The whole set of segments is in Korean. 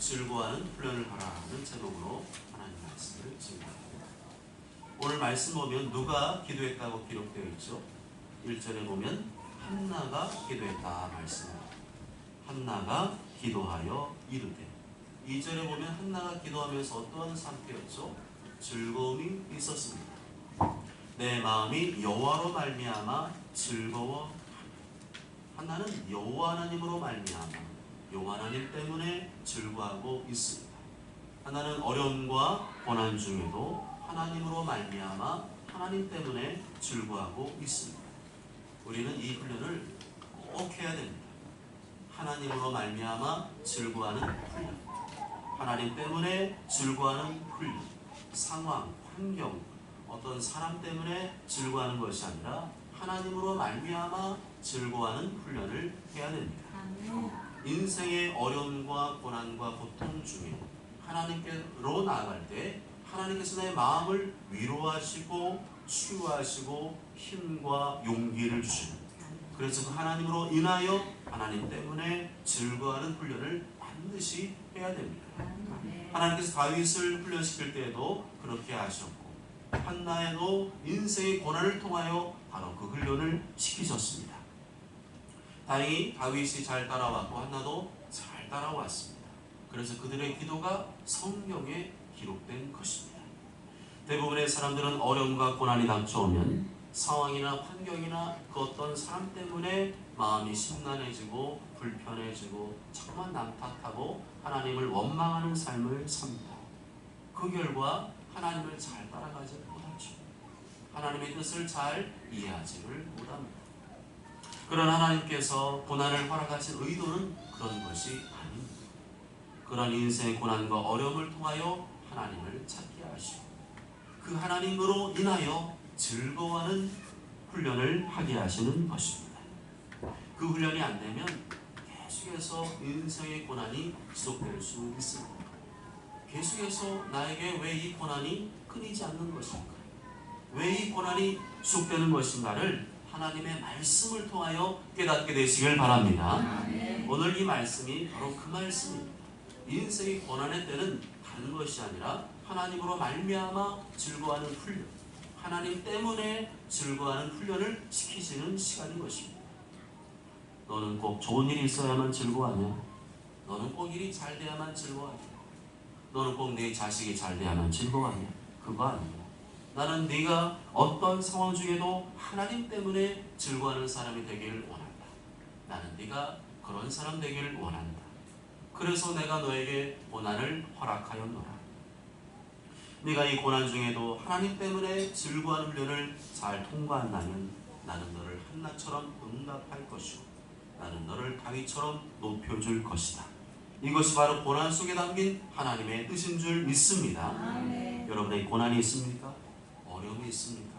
즐거워하는 훈련을 하라는 제목으로 하나님 말씀을 증거합니다. 오늘 말씀 보면 누가 기도했다고 기록되어 있죠. 1절에 보면 한나가 기도했다 말씀합니다. 한나가 기도하여 이르되 2절에 보면 한나가 기도하면서 어떠한 상태였죠? 즐거움이 있었습니다. 내 마음이 여호와로 말미암아 즐거워 한나는 여호와 하나님으로 말미암아 여호와 하나님 때문에 즐거워하고 있습니다. 하나는 어려움과 고난 중에도 하나님으로 말미암아 하나님 때문에 즐거워하고 있습니다. 우리는 이 훈련을 꼭 해야 됩니다. 하나님으로 말미암아 즐거워하는 훈련. 하나님 때문에 즐거워하는 훈련. 상황, 환경, 어떤 사람 때문에 즐거워하는 것이 아니라 하나님으로 말미암아 즐거워하는 훈련을 해야 됩니다. 인생의 어려움과 고난과 고통 중에 하나님께로 나아갈 때 하나님께서 내 마음을 위로하시고 치유하시고 힘과 용기를 주시는 그래서 그 하나님으로 인하여 하나님 때문에 즐거워하는 훈련을 반드시 해야 됩니다. 하나님께서 다윗을 훈련시킬 때에도 그렇게 하셨고 한나에도 인생의 고난을 통하여 바로 그 훈련을 시키셨습니다. 다행히 다윗이 잘 따라왔고 한나도 잘 따라왔습니다. 그래서 그들의 기도가 성경에 기록된 것입니다. 대부분의 사람들은 어려움과 고난이 닥쳐오면 상황이나 환경이나 그 어떤 사람 때문에 마음이 심란해지고 불편해지고 정말 남 탓하고 하나님을 원망하는 삶을 삽니다. 그 결과 하나님을 잘 따라가지 못하죠. 하나님의 뜻을 잘 이해하지를 못합니다. 그런 하나님께서 고난을 허락하신 의도는 그런 것이 아닙니다. 그런 인생의 고난과 어려움을 통하여 하나님을 찾게 하시고 그 하나님으로 인하여 즐거워하는 훈련을 하게 하시는 것입니다. 그 훈련이 안 되면 계속해서 인생의 고난이 지속될 수 있습니다. 계속해서 나에게 왜 이 고난이 끊이지 않는 것인가? 왜 이 고난이 지속되는 것인가를 하나님의 말씀을 통하여 깨닫게 되시길 바랍니다. 오늘 이 말씀이 바로 그 말씀입니다. 인생의 고난의 때는 다른 것이 아니라 하나님으로 말미암아 즐거워하는 훈련, 하나님 때문에 즐거워하는 훈련을 시키시는 시간인 것입니다. 너는 꼭 좋은 일이 있어야만 즐거워하냐? 너는 꼭 일이 잘 돼야만 즐거워하냐? 너는 꼭 내 자식이 잘 돼야만 즐거워하냐? 그거 아니야. 나는 네가 어떤 상황 중에도 하나님 때문에 즐거워하는 사람이 되기를 원한다. 나는 네가 그런 사람 되기를 원한다. 그래서 내가 너에게 고난을 허락하였노라. 네가 이 고난 중에도 하나님 때문에 즐거워하는 훈련을 잘 통과한다면 나는 너를 한나처럼 응답할 것이고 나는 너를 다윗처럼 높여줄 것이다. 이것이 바로 고난 속에 담긴 하나님의 뜻인 줄 믿습니다. 아멘. 여러분의 고난이 있습니까? 있습니까?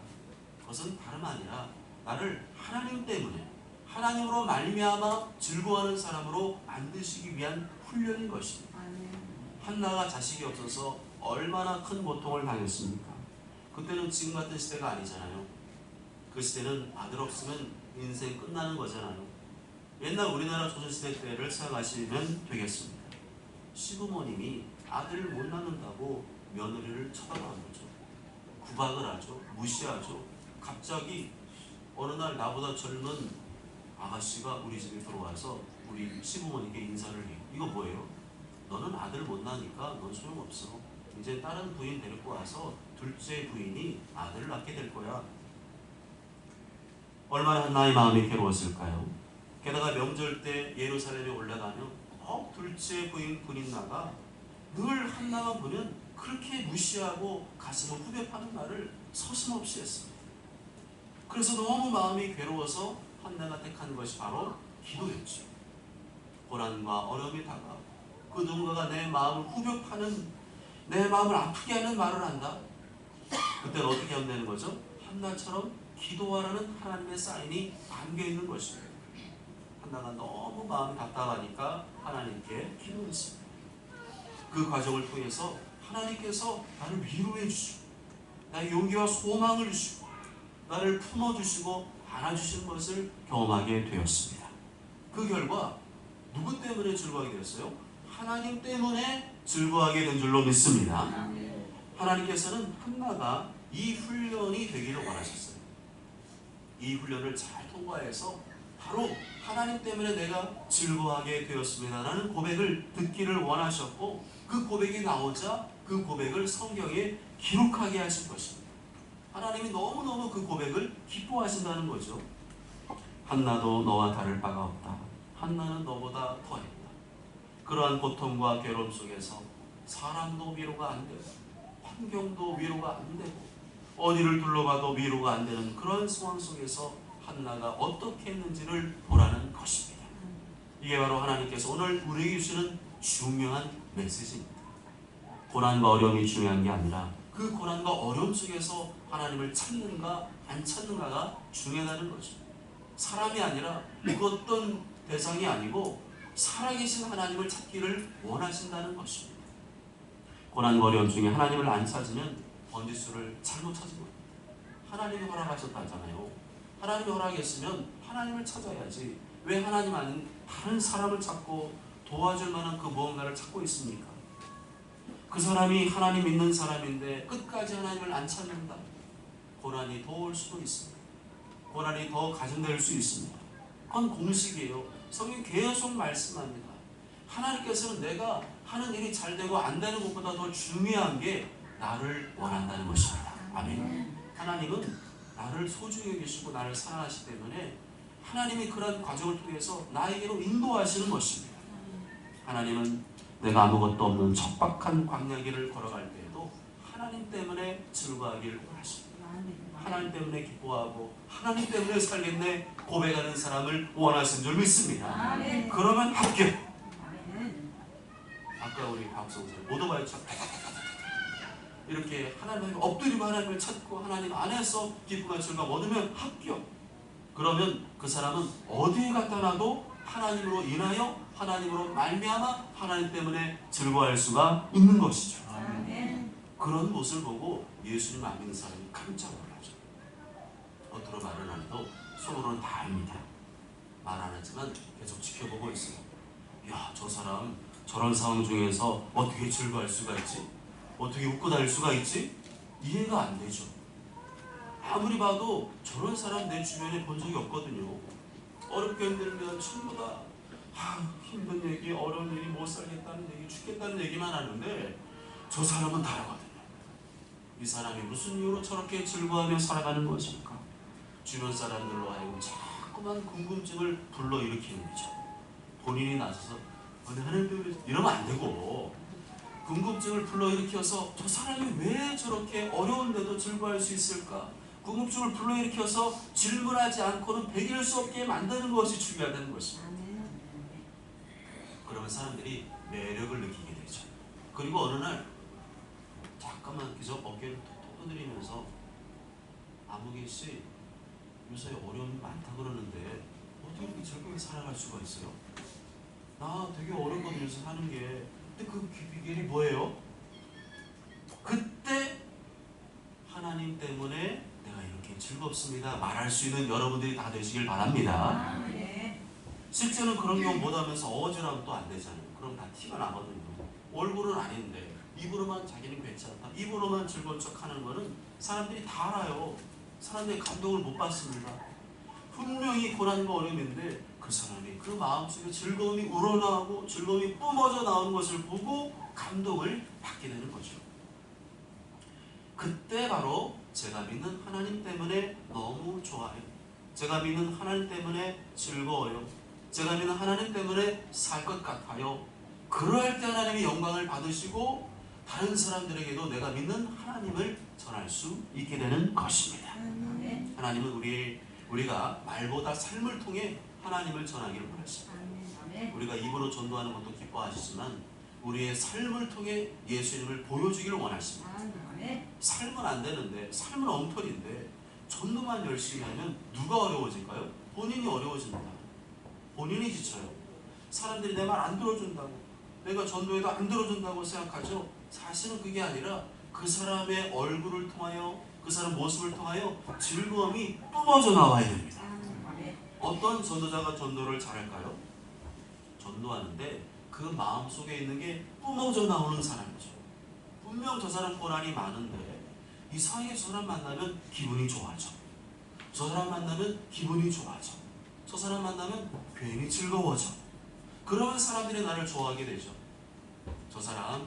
그것은 다름 아니라 나를 하나님 때문에 하나님으로 말미암아 즐거워하는 사람으로 만드시기 위한 훈련인 것입니다. 한나가 자식이 없어서 얼마나 큰 고통을 당했습니까? 그때는 지금 같은 시대가 아니잖아요. 그 시대는 아들 없으면 인생 끝나는 거잖아요. 옛날 우리나라 조선시대 때를 생각하시면 되겠습니다. 시부모님이 아들을 못 낳는다고 며느리를 쳐다보는 거죠. 구박을 하죠. 무시하죠. 갑자기 어느 날 나보다 젊은 아가씨가 우리 집에 들어와서 우리 시부모님께 인사를 해요. 이거 뭐예요? 너는 아들 못 낳으니까 넌 소용없어. 이제 다른 부인 데리고 와서 둘째 부인이 아들을 낳게 될 거야. 얼마나 한나의 마음이 괴로웠을까요? 게다가 명절 때 예루살렘에 올라가면 어 둘째 부인 군인나가 늘 한나만 보면 그렇게 무시하고 가슴을 후벼 파는 말을 서슴없이 했습니다. 그래서 너무 마음이 괴로워서 한나가 택한 것이 바로 기도였죠. 고난과 어려움이 다가오고 그 누군가가 내 마음을 후벼 파는 내 마음을 아프게 하는 말을 한다. 그때는 어떻게 하면 되는 거죠? 한나처럼 기도하라는 하나님의 사인이 담겨 있는 것입니다. 한나가 너무 마음이 답답하니까 하나님께 기도했습니다. 그 과정을 통해서 하나님께서 나를 위로해 주시고 나의 용기와 소망을 주시고 나를 품어주시고 안아주시는 것을 경험하게 되었습니다. 그 결과 누구 때문에 즐거워하게 되었어요? 하나님 때문에 즐거워하게 된 줄로 믿습니다. 하나님께서는 한나가 이 훈련이 되기를 원하셨어요. 이 훈련을 잘 통과해서 바로 하나님 때문에 내가 즐거워하게 되었습니다라는 고백을 듣기를 원하셨고 그 고백이 나오자 그 고백을 성경에 기록하게 하신 것입니다. 하나님이 너무너무 그 고백을 기뻐하신다는 거죠. 한나도 너와 다를 바가 없다. 한나는 너보다 더했다. 그러한 고통과 괴로움 속에서 사람도 위로가 안 되고 환경도 위로가 안 되고 어디를 둘러봐도 위로가 안 되는 그런 상황 속에서 한나가 어떻게 했는지를 보라는 것입니다. 이게 바로 하나님께서 오늘 우리에게 주시는 중요한 메시지입니다. 고난과 어려움이 중요한 게 아니라 그 고난과 어려움 속에서 하나님을 찾는가 안 찾는가가 중요하다는 거죠. 사람이 아니라 그 어떤 대상이 아니고 살아계신 하나님을 찾기를 원하신다는 것입니다. 고난과 어려움 중에 하나님을 안 찾으면 번지수를 잘못 찾은 겁니다. 하나님이 허락하셨다잖아요. 하나님이 허락했으면 하나님을 찾아야지. 왜 하나님 아닌 다른 사람을 찾고 도와줄 만한 그 무언가를 찾고 있습니까? 그 사람이 하나님 믿는 사람인데 끝까지 하나님을 안 찾는다. 고난이 더 올 수도 있습니다. 고난이 더 가중될 수 있습니다. 그건 공식이에요. 성경 계속 말씀합니다. 하나님께서는 내가 하는 일이 잘 되고 안 되는 것보다 더 중요한 게 나를 원한다는 것입니다. 아멘. 하나님은 나를 소중히 여기시고 나를 사랑하시기 때문에 하나님이 그런 과정을 통해서 나에게로 인도하시는 것입니다. 하나님은 내가 아무것도 없는 척박한 광야 길을 걸어갈 때에도 하나님 때문에 즐거워하기를 원하십니다. 하나님 때문에 기뻐하고 하나님 때문에 살겠네 고백하는 사람을 원하시는 줄 믿습니다. 그러면 합격. 아까 우리 오토바이 차 이렇게 하나님을 엎드리고 하나님을 찾고 하나님 안에서 기쁨과 즐거움 얻으면 합격. 그러면 그 사람은 어디에 갖다 놔도 하나님으로 인하여 하나님으로 말미암아 하나님 때문에 즐거워할 수가 있는 것이죠. 그런 모습을 보고 예수님 안 믿는 사람이 깜짝 놀라죠. 겉으로 말은 안 해도 속으로는 다 압니다. 말 안 하지만 계속 지켜보고 있어요. 야, 저 사람 저런 상황 중에서 어떻게 즐거워할 수가 있지? 어떻게 웃고 다닐 수가 있지? 이해가 안 되죠. 아무리 봐도 저런 사람 내 주변에 본 적이 없거든요. 어렵게 힘들면 전부 다 아, 힘든 얘기, 어려운 얘기, 못 살겠다는 얘기, 죽겠다는 얘기만 하는데 저 사람은 다르거든요. 이 사람이 무슨 이유로 저렇게 즐거워하며 살아가는 것입니까? 주변 사람들로 하여금 자꾸만 궁금증을 불러일으키는 거죠. 본인이 나서서 어, 하나님 이러면 안 되고 궁금증을 불러일으켜서 저 사람이 왜 저렇게 어려운데도 즐거워할 수 있을까? 궁금증을 불러일으켜서 질문하지 않고는 배길 수 없게 만드는 것이 중요하다는 것입니다. 그러면 사람들이 매력을 느끼게 되죠. 그리고 어느 날 잠깐만 그저 어깨를 톡톡 두드리면서 아무개 씨 요새 어려움이 많다 그러는데 어떻게 이렇게 즐겁게 살아갈 수가 있어요? 나 되게 들여서 사는 게 근데 그 비결이 뭐예요? 그때 하나님 때문에 내가 이렇게 즐겁습니다 말할 수 있는 여러분들이 다 되시길 바랍니다. 실제는 그런 경우 못하면서 어지러면 또안 되잖아요. 그럼 다 티가 나거든요. 얼굴은 아닌데 입으로만 자기는 괜찮다. 입으로만 즐거운 척하는 거는 사람들이 다 알아요. 사람들이 감동을 못 받습니다. 분명히 고난과 어려움인데 그 사람이 그 마음속에 즐거움이 우러나오고 즐거움이 뿜어져 나오는 것을 보고 감동을 받게 되는 거죠. 그때 바로 제가 믿는 하나님 때문에 너무 좋아요. 제가 믿는 하나님 때문에 즐거워요. 제가 믿는 하나님 때문에 살 것 같아요. 그럴 때 하나님이 영광을 받으시고 다른 사람들에게도 내가 믿는 하나님을 전할 수 있게 되는 것입니다. 하나님은 우리 우리가 말보다 삶을 통해 하나님을 전하기를 원하십니다. 우리가 입으로 전도하는 것도 기뻐하시지만 우리의 삶을 통해 예수님을 보여주기를 원하십니다. 삶은 안 되는데 삶은 엉터리인데 전도만 열심히 하면 누가 어려워질까요? 본인이 어려워집니다. 본인이 지쳐요. 사람들이 내 말 안 들어준다고 내가 전도해도 안 들어준다고 생각하죠. 사실은 그게 아니라 그 사람의 얼굴을 통하여 그 사람 모습을 통하여 즐거움이 뿜어져 나와야 됩니다. 어떤 전도자가 전도를 잘할까요? 전도하는데 그 마음 속에 있는 게 뿜어져 나오는 사람이죠. 분명 저 사람 고난이 많은데 이상하게 저 사람 만나면 기분이 좋아져. 저 사람 만나면 기분이 좋아져. 저 사람 만나면 괜히 즐거워져. 그러면 사람들이 나를 좋아하게 되죠. 저 사람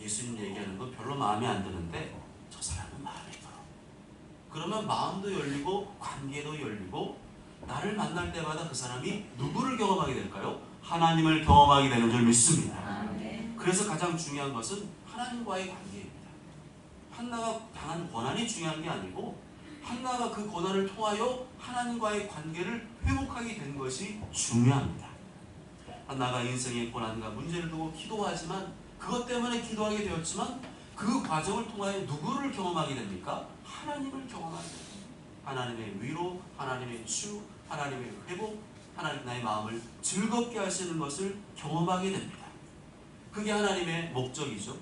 예수님 얘기하는 거 별로 마음에 안 드는데 저 사람은 마음에 들어. 그러면 마음도 열리고 관계도 열리고 나를 만날 때마다 그 사람이 누구를 경험하게 될까요? 하나님을 경험하게 되는 줄 믿습니다. 아멘. 그래서 가장 중요한 것은 하나님과의 관계입니다. 한나가 당한 고난이 중요한 게 아니고 한나가 그 고난을 통하여 하나님과의 관계를 회복하게 된 것이 중요합니다. 한나가 인생의 고난과 문제를 두고 기도하지만 그것 때문에 기도하게 되었지만 그 과정을 통하여 누구를 경험하게 됩니까? 하나님을 경험하게 됩니다. 하나님의 위로, 하나님의 치유, 하나님의 회복, 하나님 나의 마음을 즐겁게 하시는 것을 경험하게 됩니다. 그게 하나님의 목적이죠.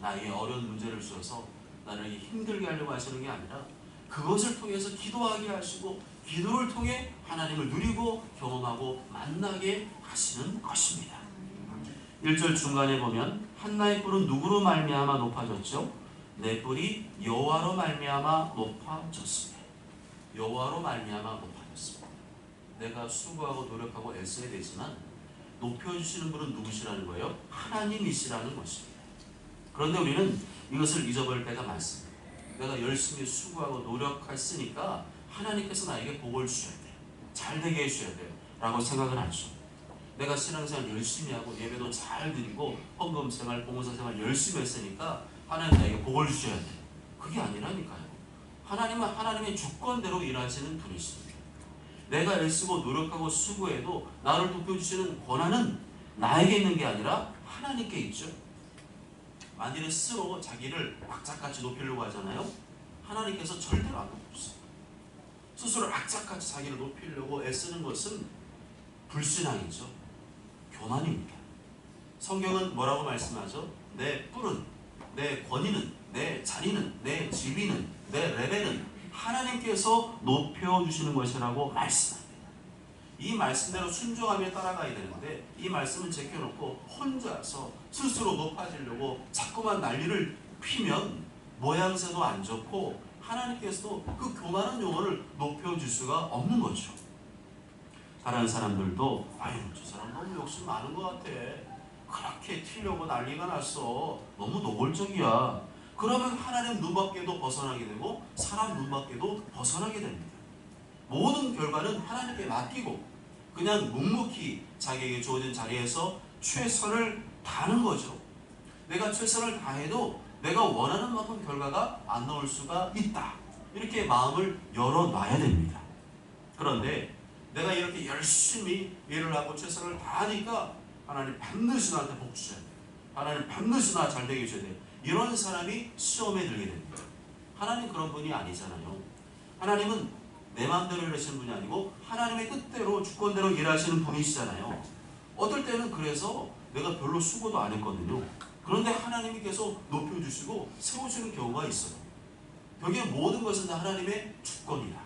나에게 어려운 문제를 주셔서 나를 힘들게 하려고 하시는 게 아니라 그것을 통해서 기도하게 하시고 기도를 통해 하나님을 누리고 경험하고 만나게 하시는 것입니다. 1절 중간에 보면 한나의 뿔은 누구로 말미암아 높아졌죠? 내 뿔이 여호와로 말미암아 높아졌습니다. 여호와로 말미암아 높아졌습니다. 내가 수고하고 노력하고 애써야 되지만 높여주시는 분은 누구시라는 거예요? 하나님이시라는 것입니다. 그런데 우리는 이것을 잊어버릴 때가 많습니다. 내가 열심히 수고하고 노력했으니까 하나님께서 나에게 복을 주셔야 돼요. 잘 되게 해주셔야 돼요. 라고 생각을 하죠. 내가 신앙생활 열심히 하고 예배도 잘 드리고 헌금 생활, 봉사 생활 열심히 했으니까 하나님 나에게 복을 주셔야 돼요. 그게 아니라니까요. 하나님은 하나님의 주권대로 일하시는 분이십니다. 내가 애쓰고 노력하고 수고해도 나를 돕겨주시는 권한은 나에게 있는 게 아니라 하나님께 있죠. 만일에 스스로 자기를 악착같이 높이려고 하잖아요. 하나님께서 절대로 안 높으세요. 스스로 악착같이 자기를 높이려고 애쓰는 것은 불신앙이죠. 교만입니다. 성경은 뭐라고 말씀하죠? 내 뿔은, 내 권위는, 내 자리는, 내 지위는, 내 레벨은 하나님께서 높여주시는 것이라고 말씀합니다. 이 말씀대로 순종하며 따라가야 되는데 이 말씀을 제껴놓고 혼자서 스스로 높아지려고 자꾸만 난리를 피면 모양새도 안 좋고 하나님께서도 그 교만한 영혼을 높여줄 수가 없는 거죠. 다른 사람들도 아유 저 사람 너무 욕심 많은 것 같아. 그렇게 튀려고 난리가 났어. 너무 노골적이야. 그러면 하나님 눈밖에도 벗어나게 되고 사람 눈밖에도 벗어나게 됩니다. 모든 결과는 하나님께 맡기고 그냥 묵묵히 자기에게 주어진 자리에서 최선을 다하는 거죠. 내가 최선을 다해도 내가 원하는 만큼 결과가 안 나올 수가 있다. 이렇게 마음을 열어놔야 됩니다. 그런데 내가 이렇게 열심히 일을 하고 최선을 다하니까 하나님 반드시 나한테 복 주셔야 돼요. 하나님 반드시 나 잘 되게 해줘야 돼요. 이런 사람이 시험에 들게 됩니다. 하나님 그런 분이 아니잖아요. 하나님은 내 마음대로 일하시는 분이 아니고 하나님의 뜻대로 주권대로 일하시는 분이시잖아요. 어떨 때는 그래서 내가 별로 수고도 안 했거든요. 그런데 하나님이 계속 높여주시고 세우시는 경우가 있어요. 여기에 모든 것은 다 하나님의 주권이다.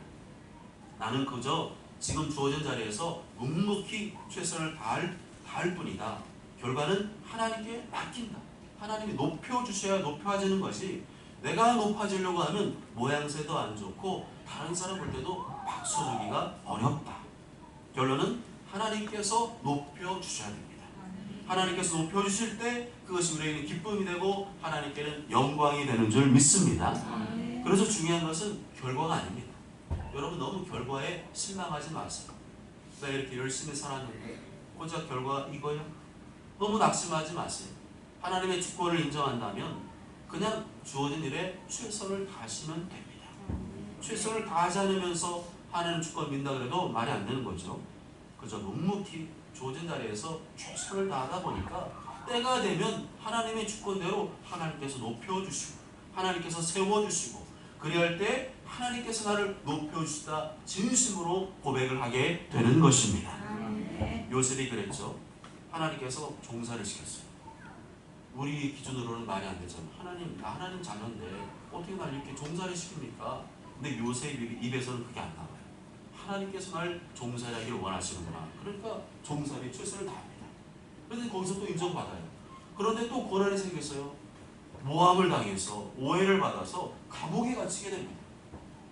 나는 그저 지금 주어진 자리에서 묵묵히 최선을 다할, 다할 뿐이다. 결과는 하나님께 맡긴다. 하나님이 높여주셔야 높아지는 것이 내가 높아지려고 하면 모양새도 안 좋고 다른 사람 볼 때도 박수 주기가 어렵다. 결론은 하나님께서 높여주셔야 됩니다. 하나님께서 높여주실 때 그것이 우리에게 기쁨이 되고 하나님께는 영광이 되는 줄 믿습니다. 그래서 중요한 것은 결과가 아닙니다. 여러분 너무 결과에 실망하지 마세요. 내가 이렇게 열심히 살았는데 고작 결과 이거야? 너무 낙심하지 마세요. 하나님의 주권을 인정한다면 그냥 주어진 일에 최선을 다하시면 됩니다. 최선을 다하지 않으면서 하나님 주권 민다 그래도 말이 안 되는 거죠. 그저 묵묵히 주어진 자리에서 최선을 다하다 보니까 때가 되면 하나님의 주권대로 하나님께서 높여주시고 하나님께서 세워주시고 그리할 때 하나님께서 나를 높여주시다 진심으로 고백을 하게 되는 것입니다. 요셉이 그랬죠. 하나님께서 종사를 시켰어요. 우리 기준으로는 말이 안 되잖아. 하나님, 나 하나님 자녀인데 어떻게 날 이렇게 종사를 시킵니까? 근데 요셉 입에서는 그게 안 나와요. 하나님께서 날 종살이 하기를 원하시는구나. 그러니까 종살이 최선을 다합니다. 그런데 거기서 또 인정받아요. 그런데 또 고난이 생겼어요. 모함을 당해서 오해를 받아서 감옥에 갇히게 됩니다.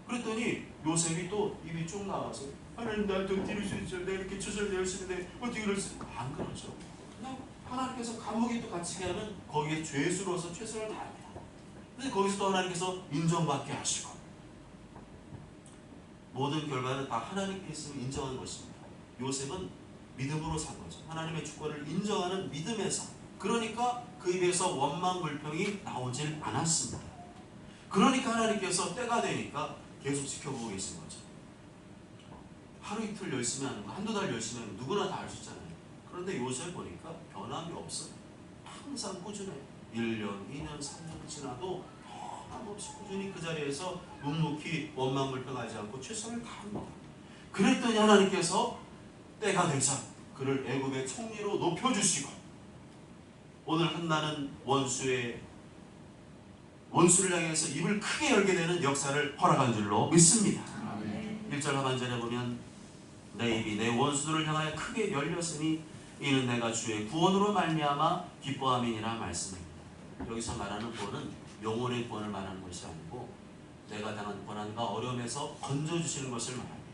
그랬더니 요셉이 또 입이 쭉 나와서 하나님 나한테 어떻게 이럴 수 있죠? 내가 이렇게 열심히 내 어떻게 이럴 수 있죠? 안 그러죠. 하나님께서 감옥에 또 갇히게 하면 거기에 죄수로서 최선을 다합니다. 근데 거기서 또 하나님께서 인정받게 하시고 모든 결과는 다 하나님께 있음을 인정하는 것입니다. 요셉은 믿음으로 산 거죠. 하나님의 주권을 인정하는 믿음의 삶. 그러니까 그 입에서 원망 불평이 나오질 않았습니다. 그러니까 하나님께서 때가 되니까 계속 지켜보고 계신 거죠. 하루 이틀 열심히 하는 거, 한두 달 열심히 하는 거 누구나 다 알 수 있잖아요. 그런데 요새 보니까 변함이 없어요. 항상 꾸준해요. 1년, 2년, 3년 지나도 변함없이 꾸준히 그 자리에서 묵묵히 원망 불평하지 않고 최선을 다합니다. 그랬더니 하나님께서 때가 되자 그를 애굽의 총리로 높여주시고 오늘 한나는 원수의 원수를 향해서 입을 크게 열게 되는 역사를 허락한 줄로 믿습니다. 1절 하반절에 보면 내 입이 내 원수들을 향하여 크게 열렸으니 이는 내가 주의 구원으로 말미암아 기뻐함이니라 말씀입니다. 여기서 말하는 구원은 영혼의 구원을 말하는 것이 아니고 내가 당한 고난과 어려움에서 건져주시는 것을 말합니다.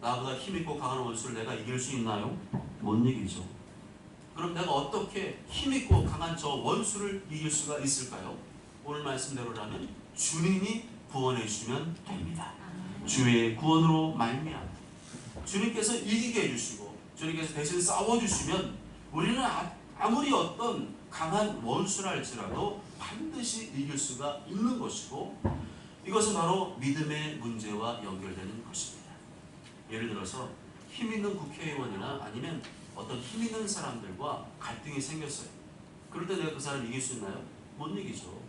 나보다 힘있고 강한 원수를 내가 이길 수 있나요? 못 이기죠. 그럼 내가 어떻게 힘있고 강한 저 원수를 이길 수가 있을까요? 오늘 말씀대로라면 주님이 구원해 주시면 됩니다. 주의 구원으로 말미암아 주님께서 이기게 해주시고 주님께서 대신 싸워주시면 우리는 아, 아무리 어떤 강한 원수랄지라도 반드시 이길 수가 있는 것이고 이것은 바로 믿음의 문제와 연결되는 것입니다. 예를 들어서 힘 있는 국회의원이나 아니면 어떤 힘 있는 사람들과 갈등이 생겼어요. 그럴 때 내가 그 사람 이길 수 있나요? 못 이기죠.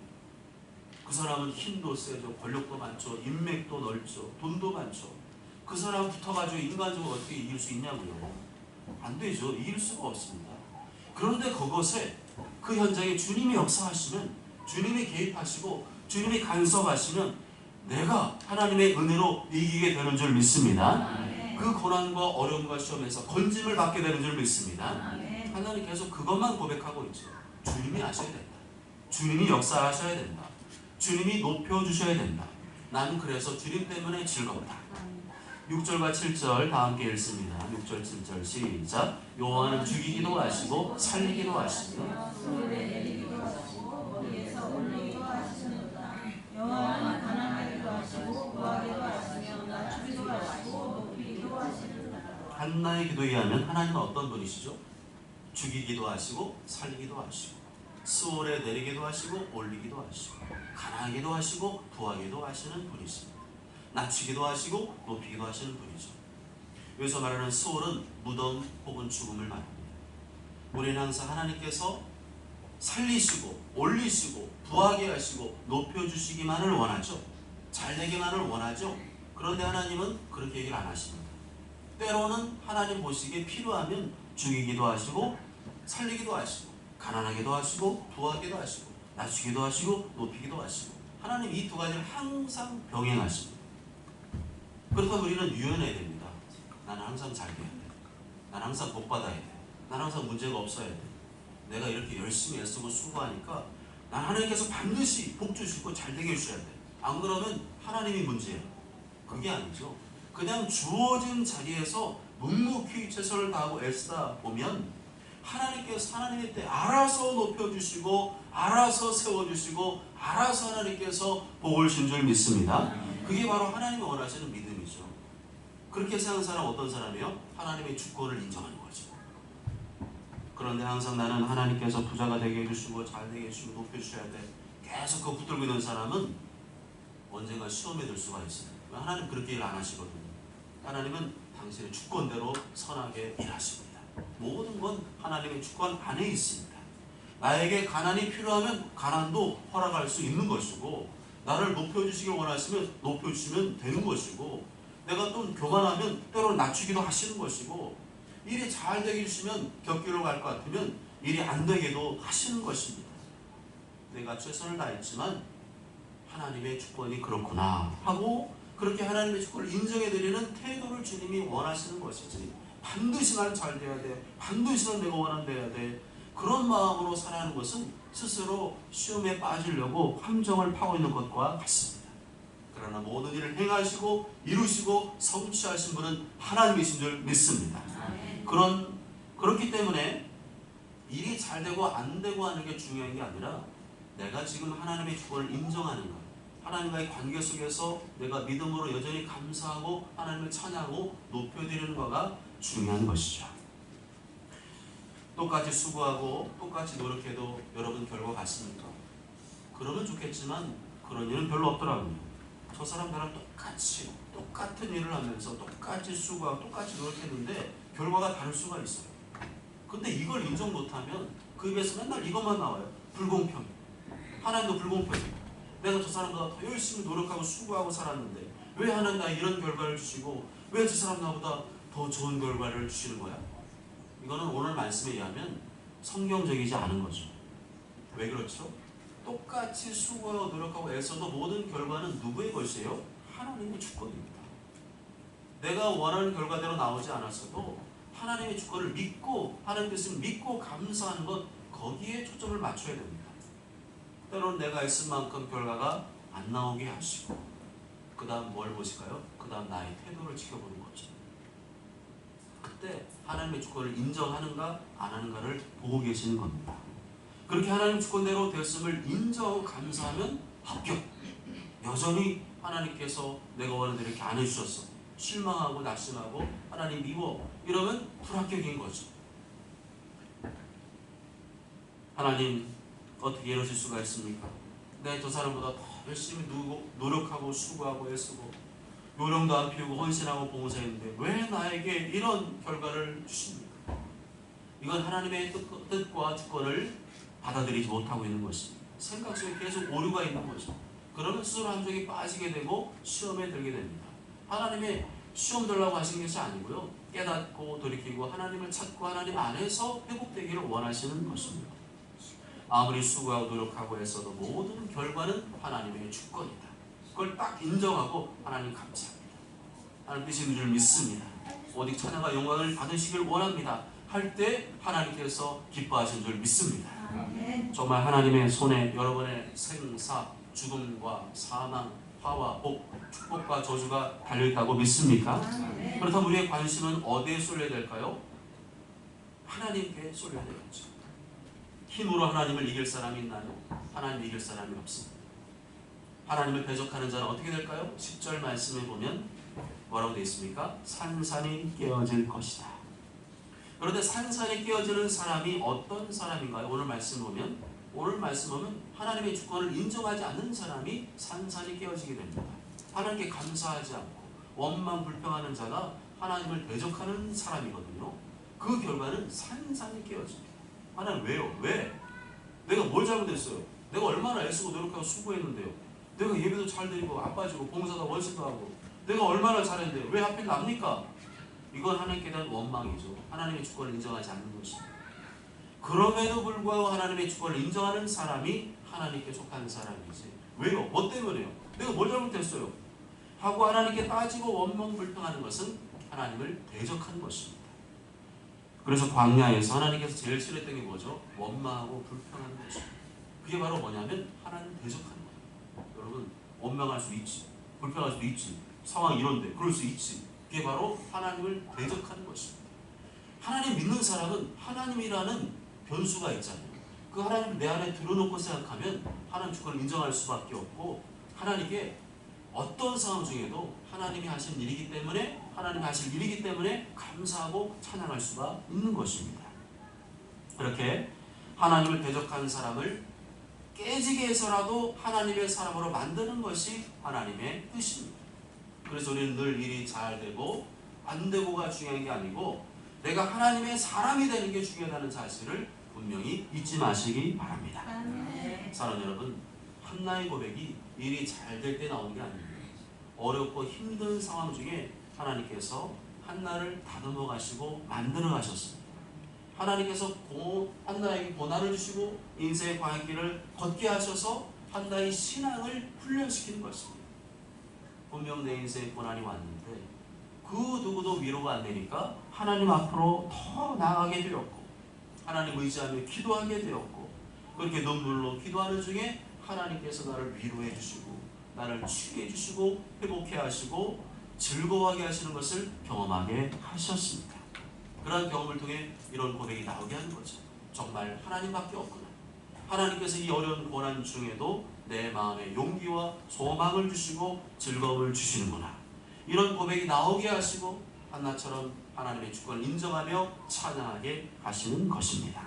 그 사람은 힘도 세죠, 권력도 많죠, 인맥도 넓죠, 돈도 많죠. 그 사람 붙어가지고 인간적으로 어떻게 이길 수 있냐고요. 안 되죠. 이길 수가 없습니다. 그런데 그것에 그 현장에 주님이 역사하시면 주님이 개입하시고 주님이 간섭하시면 내가 하나님의 은혜로 이기게 되는 줄 믿습니다. 그 고난과 어려움과 시험에서 건짐을 받게 되는 줄 믿습니다. 하나님 계속 그것만 고백하고 있죠. 주님이 하셔야 된다. 주님이 역사하셔야 된다. 주님이 높여주셔야 된다. 나는 그래서 주님 때문에 즐겁다. 6절과 7절 다 함께 읽습니다. 6절 7절 시작. 여호와는 죽이기도 하시고 살리기도 하시며 여호와는 가난하기도 하시고 구하기도 하시며 낮추기도 하시고 높이기도 하시느니라. 한나의 기도에 의하면 하나님은 어떤 분이시죠? 죽이기도 하시고 살리기도 하시고 수월에 내리기도 하시고 올리기도 하시고 가난하기도 하시고 부하기도 하시는 분이십니다. 낮추기도 하시고 높이기도 하시는 분이죠. 여기서 말하는 수월은 무덤 혹은 죽음을 말합니다. 우리는 항상 하나님께서 살리시고 올리시고 부하게 하시고 높여주시기만을 원하죠. 잘 되기만을 원하죠. 그런데 하나님은 그렇게 얘기를 안 하십니다. 때로는 하나님 보시기에 필요하면 죽이기도 하시고 살리기도 하시고 가난하기도 하시고 부하기도 하시고 낮추기도 하시고 높이기도 하시고 하나님 이 두 가지를 항상 병행하십니다. 그렇다면 우리는 유연해야 됩니다. 나는 항상 잘 돼야 돼. 나는 항상 복 받아야 돼. 나는 항상 문제가 없어야 돼. 내가 이렇게 열심히 애쓰고 수고하니까 난 하나님께서 반드시 복 주시고 잘 되게 해주셔야 돼. 안 그러면 하나님이 문제야. 그게 아니죠. 그냥 주어진 자리에서 묵묵히 최선을 다하고 애쓰다 보면 하나님께서 하나님의 때 알아서 높여주시고 알아서 세워주시고 알아서 하나님께서 복을 준 줄 믿습니다. 그게 바로 하나님이 원하시는 믿음이죠. 그렇게 사는 사람 어떤 사람이요? 하나님의 주권을 인정하는 거죠. 그런데 항상 나는 하나님께서 부자가 되게 해주시고 잘 되게 해주시고 높여주셔야 돼. 계속 그 붙들고 있는 사람은 언젠가 시험에 들 수가 있어요. 하나님 그렇게 일 안 하시거든요. 하나님은 당신의 주권대로 선하게 일하십니다. 모든 건 하나님의 주권 안에 있습니다. 나에게 가난이 필요하면 가난도 허락할 수 있는 것이고 나를 높여주시길 원하시면 높여주시면 되는 것이고 내가 또 교만하면 때로 낮추기도 하시는 것이고 일이 잘 되게 해주시면 격기로 갈 것 같으면 일이 안 되게도 하시는 것입니다. 내가 최선을 다했지만 하나님의 주권이 그렇구나 하고 그렇게 하나님의 주권을 인정해 드리는 태도를 주님이 원하시는 것이지 반드시 난 잘 돼야 돼. 반드시 난 내가 원하는 돼야 돼. 그런 마음으로 살아가는 것은 스스로 시험에 빠지려고 함정을 파고 있는 것과 같습니다. 그러나 모든 일을 행하시고 이루시고 성취하신 분은 하나님이신 줄 믿습니다. 그런 그렇기 때문에 일이 잘 되고 안 되고 하는 게 중요한 게 아니라 내가 지금 하나님의 주권을 인정하는 것, 하나님과의 관계 속에서 내가 믿음으로 여전히 감사하고 하나님을 찬양하고 높여드리는 거가 중요한 것이죠. 똑같이 수고하고 똑같이 노력해도 여러분 결과 같습니까? 그러면 좋겠지만 그런 일은 별로 없더라고요. 저 사람 나랑 똑같이 똑같은 일을 하면서 똑같이 수고하고 똑같이 노력했는데 결과가 다를 수가 있어요. 근데 이걸 인정 못하면 그 입에서 맨날 이것만 나와요. 불공평. 하나님도 불공평해요. 내가 저 사람보다 더 열심히 노력하고 수고하고 살았는데 왜 하나님 나 이런 결과를 주시고 왜 저 사람 나보다 더 좋은 결과를 주시는 거야? 이거는 오늘 말씀에 의하면 성경적이지 않은 거죠. 왜 그렇죠? 똑같이 수고하고 노력하고 애써도 모든 결과는 누구의 것이에요? 하나님의 주권입니다. 내가 원하는 결과대로 나오지 않았어도 하나님의 주권을 믿고 하나님 뜻을 믿고 감사하는 것 거기에 초점을 맞춰야 됩니다. 때로는 내가 애쓴 만큼 결과가 안 나오게 하시고 그 다음 뭘 보실까요? 그 다음 나의 태도를 지켜보는 거죠. 그때 하나님의 주권을 인정하는가 안 하는가를 보고 계시는 겁니다. 그렇게 하나님 주권대로 됐음을 인정하고 감사하면 합격. 여전히 하나님께서 내가 원하는 대로 이렇게 안 해주셨어. 실망하고 낙심하고 하나님 미워 이러면 불합격인 거죠. 하나님 어떻게 이러실 수가 있습니까? 내저 사람보다 더 열심히 누고, 노력하고 수고하고 애쓰고 요령도 안 피우고 헌신하고 봉사했는데 왜 나에게 이런 결과를 주십니까? 이건 하나님의 뜻, 뜻과 주권을 받아들이지 못하고 있는 것입니다. 생각 속에 계속 오류가 있는 거죠. 그러면 스스로 함정에 빠지게 되고 시험에 들게 됩니다. 하나님의 시험 들라고 하신 것이 아니고요. 깨닫고 돌이키고 하나님을 찾고 하나님 안에서 회복되기를 원하시는 것입니다. 아무리 수고하고 노력하고 했어도 모든 결과는 하나님의 주권이다. 그걸 딱 인정하고 하나님 감사합니다. 하나님 뜻인 줄 믿습니다. 오직 찬양과 영광을 받으시길 원합니다. 할 때 하나님께서 기뻐하신 줄 믿습니다. 정말 하나님의 손에 여러분의 생사, 죽음과 사망, 화와 복, 축복과 저주가 달려있다고 믿습니까? 그렇다면 우리의 관심은 어디에 쏠려야 될까요? 하나님께 쏠려야 되겠죠. 힘으로 하나님을 이길 사람이 있나요? 하나님을 이길 사람이 없습니다. 하나님을 대적하는 자는 어떻게 될까요? 10절 말씀에 보면 뭐라고 되어 있습니까? 산산이 깨어질 것이다. 그런데 산산이 깨어지는 사람이 어떤 사람인가요? 오늘 말씀 보면 오늘 말씀 보면 하나님의 주권을 인정하지 않는 사람이 산산이 깨어지게 됩니다. 하나님께 감사하지 않고 원망 불평하는 자가 하나님을 대적하는 사람이거든요. 그 결과는 산산이 깨어집니다. 하나님 왜요? 왜? 내가 뭘 잘못했어요? 내가 얼마나 애쓰고 노력하고 수고했는데요. 내가 예배도 잘 드리고 안 빠지고 봉사도 원신도 하고 내가 얼마나 잘했는데 왜 하필 납니까? 이건 하나님께 대한 원망이죠. 하나님의 주권을 인정하지 않는 것입니다. 그럼에도 불구하고 하나님의 주권을 인정하는 사람이 하나님께 속한 사람이지. 왜요? 뭐 때문에요? 내가 뭘 잘못했어요? 하고 하나님께 따지고 원망 불평하는 것은 하나님을 대적한 것입니다. 그래서 광야에서 하나님께서 제일 싫어했던 게 뭐죠? 원망하고 불평하는 것입니다. 그게 바로 뭐냐면 하나님 대적하는 거예요. 여러분 원망할 수 있지, 불평할 수도 있지, 상황 이런데 그럴 수 있지. 그게 바로 하나님을 대적하는 것입니다. 하나님 믿는 사람은 하나님이라는 변수가 있잖아요. 그 하나님을 내 안에 들어놓고 생각하면 하나님 주권을 인정할 수밖에 없고 하나님께 어떤 상황 중에도 하나님이 하신 일이기 때문에 하나님이 하실 일이기 때문에 감사하고 찬양할 수가 있는 것입니다. 그렇게 하나님을 대적하는 사람을 깨지게 해서라도 하나님의 사람으로 만드는 것이 하나님의 뜻입니다. 그래서 우리는 늘 일이 잘 되고 안 되고가 중요한 게 아니고 내가 하나님의 사람이 되는 게 중요하다는 사실을 분명히 잊지 마시기 바랍니다. 사랑 여러분, 한나의 고백이 일이 잘 될 때 나오는 게 아닙니다. 어렵고 힘든 상황 중에 하나님께서 한나를 다듬어 가시고 만들어 가셨습니다. 하나님께서 고, 한나에게 고난을 주시고 인생의 광길을 걷게 하셔서 한나의 신앙을 훈련시키는 것입니다. 분명 내 인생에 고난이 왔는데 그그 누구도 위로가 안 되니까 하나님 앞으로 더 나아가게 되었고 하나님 의지하며 기도하게 되었고 그렇게 눈물로 기도하는 중에 하나님께서 나를 위로해 주시고 나를 치유해 주시고 회복해 하시고 즐거워하게 하시는 것을 경험하게 하셨습니다. 그러한 경험을 통해 이런 고백이 나오게 하는 거죠. 정말 하나님밖에 없구나. 하나님께서 이 어려운 고난 중에도 내 마음에 용기와 소망을 주시고 즐거움을 주시는구나. 이런 고백이 나오게 하시고 한나처럼 하나님의 주권을 인정하며 찬양하게 하시는 것입니다.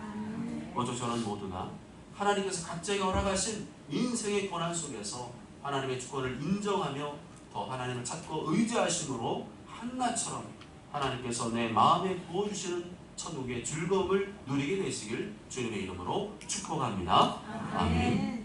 먼저 저는 모두가 하나님께서 각자에게 허락하신 인생의 고난 속에서 하나님의 주권을 인정하며 더 하나님을 찾고 의지하심으로 한나처럼 하나님께서 내 마음에 부어주시는 천국의 즐거움을 누리게 되시길 주님의 이름으로 축복합니다. 아멘.